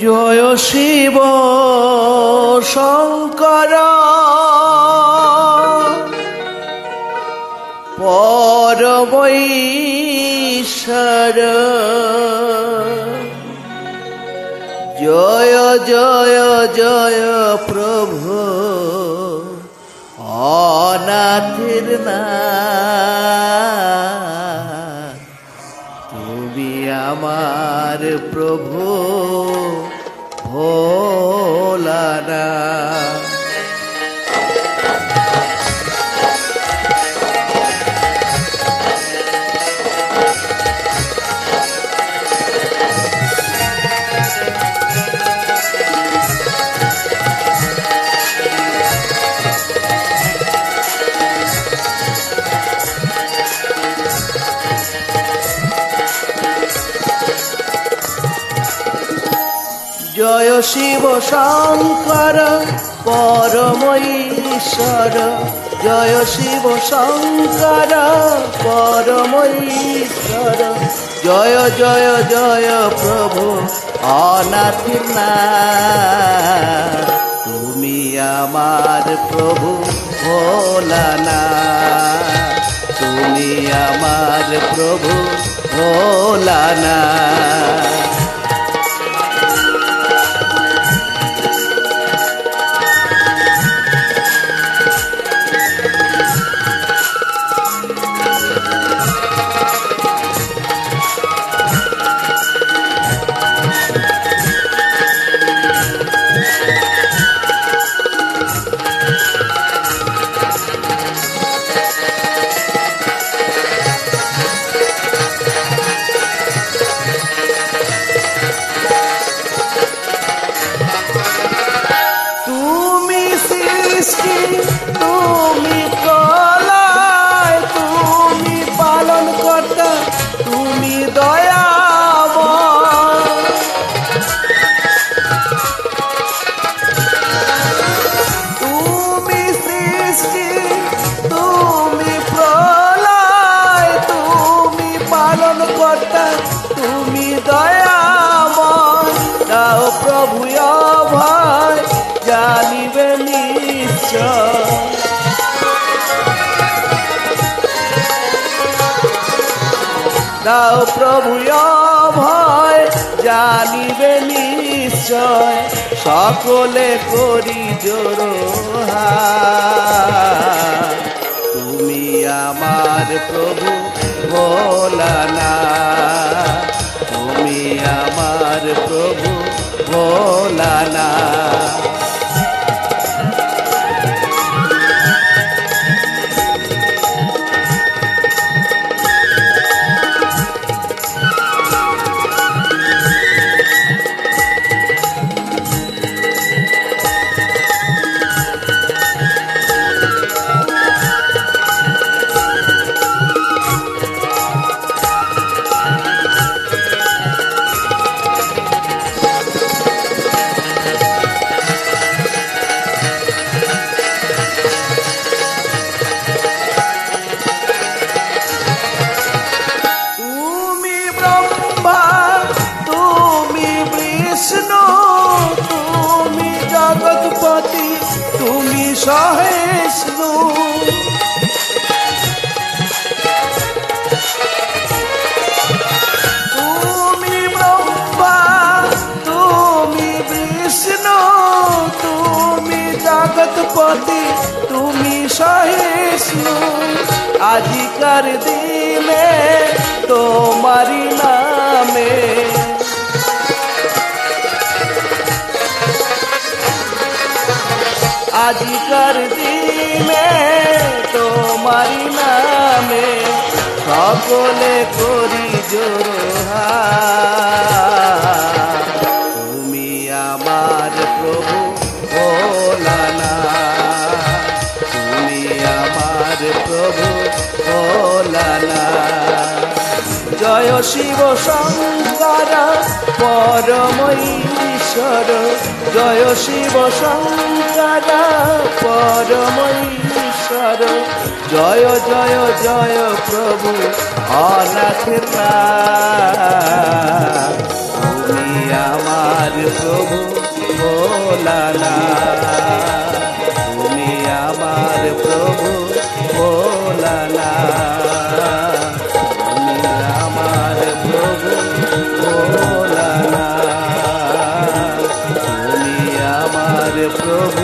জয় শিব শঙ্কর। পরবৈশ্বর জয় জয় জয় প্রভু। অনাথের না আমার প্রভু ভোলানা জয় শিব শঙ্কর, পরমঈশ্বর। জয় শিব শঙ্কর, পরমঈশ্বর। জয় জয় জয় প্রভু অনাথির নাথ। তুমি আমার প্রভু ভোলানা। তুমি আমার প্রভু ভোলানা। কর্তা তুমি দয়াময়। দাও প্রভু ভয় জানিবে নিশ্চয়। দাও প্রভু ভয় জানিবে নিশ্চয়। সকলে করি জোর তুমি আমার প্রভু ভোলানা তুমি আমার প্রভু ভোলানা। সহিষ্ণু আজিকার দিনে তোমারি নামে আজিকার দিনে তোমারি নামে সকলে করি জোরহার জয় শিব শঙ্কর পরমঈশ্বর জয় শিব শঙ্কর পরমঈশ্বর জয় জয় জয় প্রভু অনাথ তুমি আমার প্রভু ভোলানা प्रभु